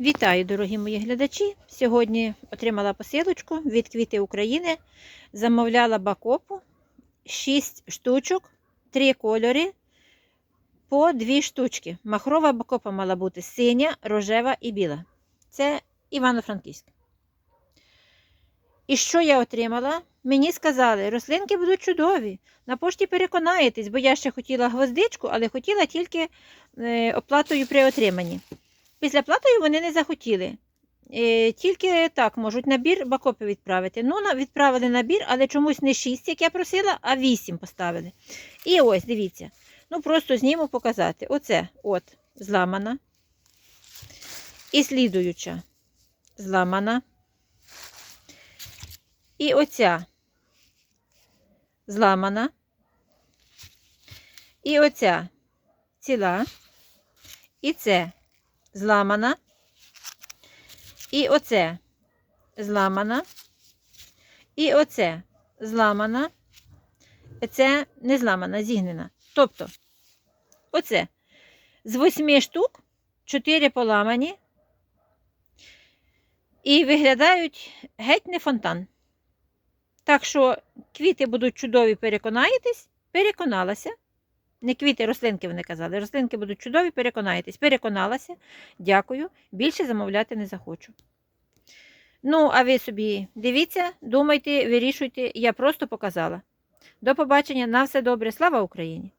Вітаю, дорогі мої глядачі! Сьогодні отримала посилочку від Квіти України. Замовляла бакопу 6 штучок, 3 кольори по 2 штучки. Махрова бакопа мала бути синя, рожева і біла. Це Івано-Франківськ. І що я отримала? Мені сказали, рослинки будуть чудові. На пошті переконаєтесь, бо я ще хотіла гвоздичку, але хотіла тільки е, оплатою при отриманні. Після платою вони не захотіли. Е, Тільки так можуть набір бакопи відправити. Ну, відправили набір, але чомусь не 6, як я просила, а 8 поставили. І ось, дивіться. Ну, просто зніму показати. Оце от зламана. І слідуюча зламана. І оця зламана. І оця ціла. І це зламана. І оце зламана. І оце зламана. Це не зламана, зігнена. Тобто, оце з восьми штук, чотири поламані. І виглядають геть не фонтан. Так що квіти будуть чудові, переконаєтесь, переконалася. Не квіти, рослинки вони казали. Рослинки будуть чудові, переконаєтесь. Переконалася. Дякую. Більше замовляти не захочу. Ну, а ви собі дивіться, думайте, вирішуйте. Я просто показала. До побачення. На все добре. Слава Україні!